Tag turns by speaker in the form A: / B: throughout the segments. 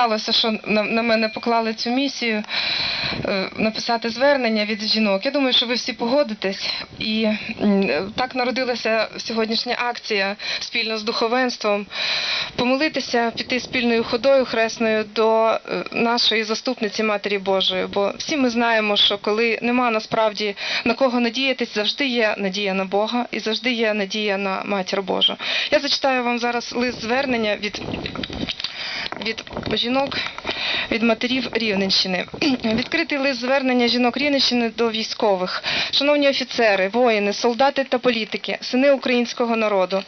A: Сталося, що на, мене поклали цю місію е, написати звернення від жінок. Я думаю, що ви всі погодитесь. І так народилася сьогоднішня акція спільно з духовенством. Помолитися, піти спільною ходою хресною до е, нашої заступниці Матері Божої. Бо всі ми знаємо, що коли нема насправді на кого надіятись, завжди є надія на Бога і завжди є надія на Матір Божу. Я зачитаю вам зараз лист звернення від від жінок, від матерів Рівненщини. Відкритий лист звернення жінок Рівненщини до військових. Шановні офіцери, воїни, солдати та політики, сини українського народу.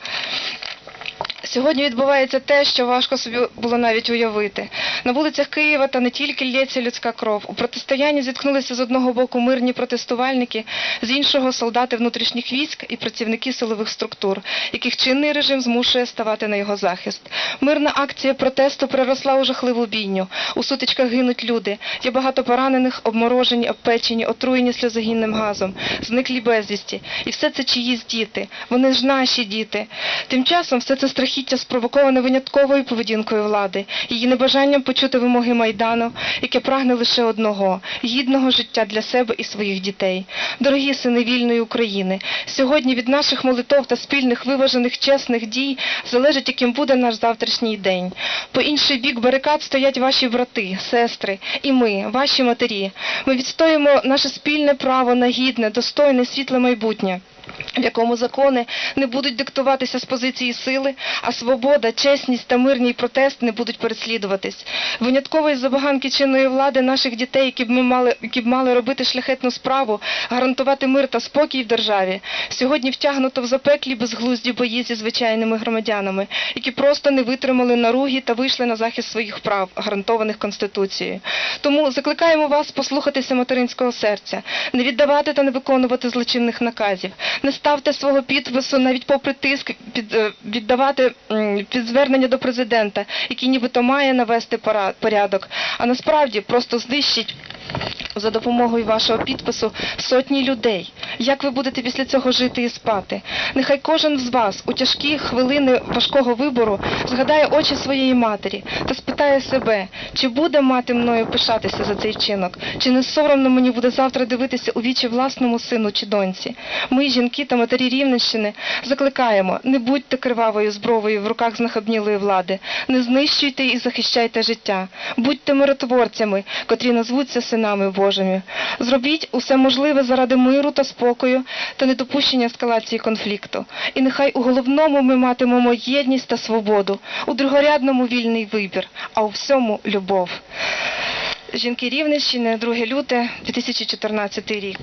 A: Сьогодні відбувається те, що важко собі було навіть уявити. На вулицях Києва та не тільки лється людська кров. У протистоянні зіткнулися з одного боку мирні протестувальники, з іншого солдати внутрішніх військ і працівники силових структур, яких чинний режим змушує ставати на його захист. Мирна акція протесту переросла у жахливу бійню. У сутичках гинуть люди. Є багато поранених, обморожені, обпечені, отруєні сльозогінним газом, зниклі безвісті. І все це чиїсь діти. Вони ж наші діти. Тим часом все це страхіття спровоковане винятковою поведінкою влади, її небажанням почути вимоги Майдану, яке прагне лише одного гідного життя для себе і своїх дітей. Дорогі сини вільної України, сьогодні від наших молитов та спільних виважених чесних дій залежить, яким буде наш завтрашній день. По інший бік барикад стоять ваші брати, сестри і ми, ваші матері. Ми відстоїмо наше спільне право на гідне, достойне, світле майбутнє в якому закони не будуть диктуватися з позиції сили, а свобода, чесність та мирний протест не будуть переслідуватись. Виняткової забаганки чинної влади наших дітей, які б ми мали, які б мали робити шляхетну справу, гарантувати мир та спокій в державі, сьогодні втягнуто в запеклі безглузді бої зі звичайними громадянами, які просто не витримали наруги та вийшли на захист своїх прав, гарантованих Конституцією. Тому закликаємо вас послухатися материнського серця, не віддавати та не виконувати злочинних наказів, не ставте свого підпису навіть попри тиск під, е, віддавати під звернення до президента, який нібито має навести порядок, а насправді просто знищить за допомогою вашого підпису сотні людей. Як ви будете після цього жити і спати? Нехай кожен з вас у тяжкі хвилини важкого вибору згадає очі своєї матері та спитає себе, чи буде мати мною пишатися за цей вчинок, чи не соромно мені буде завтра дивитися у вічі власному сину чи доньці. Ми, жінки та матері Рівненщини, закликаємо, не будьте кривавою збровою в руках знахабнілої влади, не знищуйте і захищайте життя, будьте миротворцями, котрі назвуться синами Божими. Зробіть усе можливе заради миру та спокою та недопущення ескалації конфлікту. І нехай у головному ми матимемо єдність та свободу, у другорядному вільний вибір, а у всьому любов. Жінки Рівненщини, 2 люте, 2014 рік.